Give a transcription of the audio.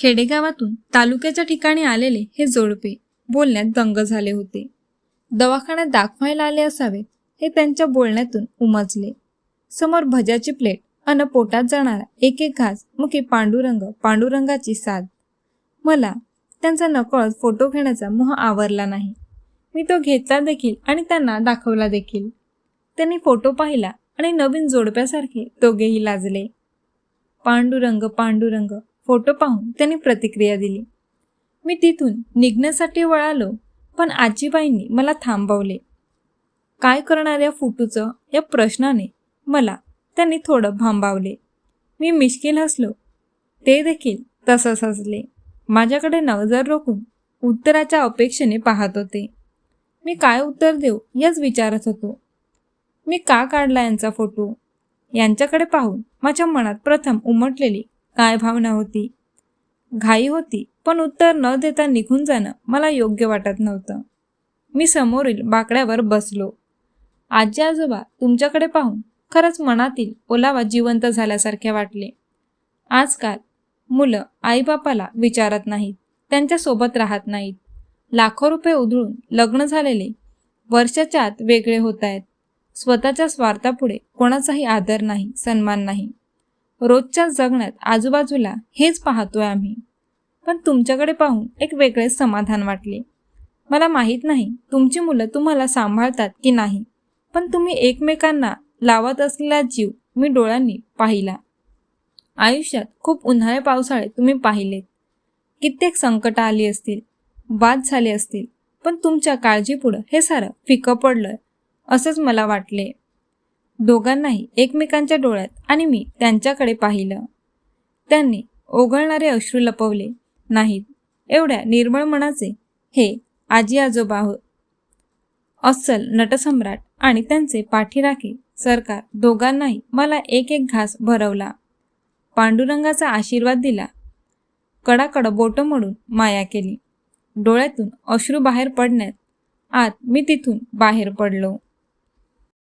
खेडेगावातून तालुक्याच्या ठिकाणी आलेले हे जोडपे बोलण्यात दंग झाले होते. दवाखान्यात दाखवायला आले असावेत हे त्यांच्या बोलण्यातून उमजले. समोर भज्याची प्लेट अन पोटात जाणारा एक एक घास मुखी पांडुरंग पांडुरंगाची साथ मला त्यांचा नकळत फोटो घेण्याचा मोह आवरला नाही. मी तो घेतला देखील आणि त्यांना दाखवला देखील. त्यांनी फोटो पाहिला आणि नवीन जोडप्यासारखे दोघेही लाजले. पांडुरंग पांडुरंग फोटो पाहून त्यांनी प्रतिक्रिया दिली. मी तिथून निघण्यासाठी वळालो पण आजीबाईंनी मला थांबवले. काय करणार या फुटूचं? या प्रश्नाने मला त्यांनी थोडं भांबावले. मी मिश्किल हसलो. ते देखील तसंच हसले. माझ्याकडे नजर रोखून उत्तराच्या अपेक्षेने पाहत होते. मी काय उत्तर देऊ याच विचारत होतो. मी का काढला यांचा फोटो? यांच्याकडे पाहून माझ्या मनात प्रथम उमटलेली काय भावना होती? घाई होती पण उत्तर न देता निघून जाणं मला योग्य वाटत नव्हतं. मी समोरील बाकड्यावर बसलो. आजी आजोबा तुमच्याकडे पाहून खरंच मनातील ओलावा जिवंत झाल्यासारखे वाटले. आजकाल मुलं आईबापाला विचारत नाहीत त्यांच्यासोबत राहत नाहीत. लाखो रुपये उधळून लग्न झालेले वर्षाच्या आत वेगळे होत आहेत. स्वतःच्या स्वार्थापुढे कोणाचाही आदर नाही सन्मान नाही. रोजच्या जगण्यात आजूबाजूला हेच पाहतोय आम्ही. पण तुमच्याकडे पाहून एक वेगळेच समाधान वाटले. मला माहीत नाही तुमची मुलं तुम्हाला सांभाळतात की नाही. पण तुम्ही एकमेकांना लावत असलेला जीव मी डोळ्यांनी पाहिला. आयुष्यात खूप उन्हाळे पावसाळे तुम्ही पाहिलेत. कित्येक संकट आली असतील वाद झाले असतील पण तुमच्या काळजीपुढं हे सारं फिकं पडलं असंच मला वाटले. दोघांनाही एकमेकांच्या डोळ्यात आणि मी त्यांच्याकडे पाहिलं. त्यांनी ओघळणारे अश्रू लपवले. नाहीत एवढ्या निर्मळ मनाचे हे आजी आजोबा हो अस्सल नटसम्राट आणि त्यांचे पाठीराखे सरकार दोघांनाही मला एक एक घास भरवला. पांडुरंगाचा आशीर्वाद दिला. कडाकड बोटं मोडून माया केली. डोळ्यातून अश्रू बाहेर पडण्यात आत मी तिथून बाहेर पडलो.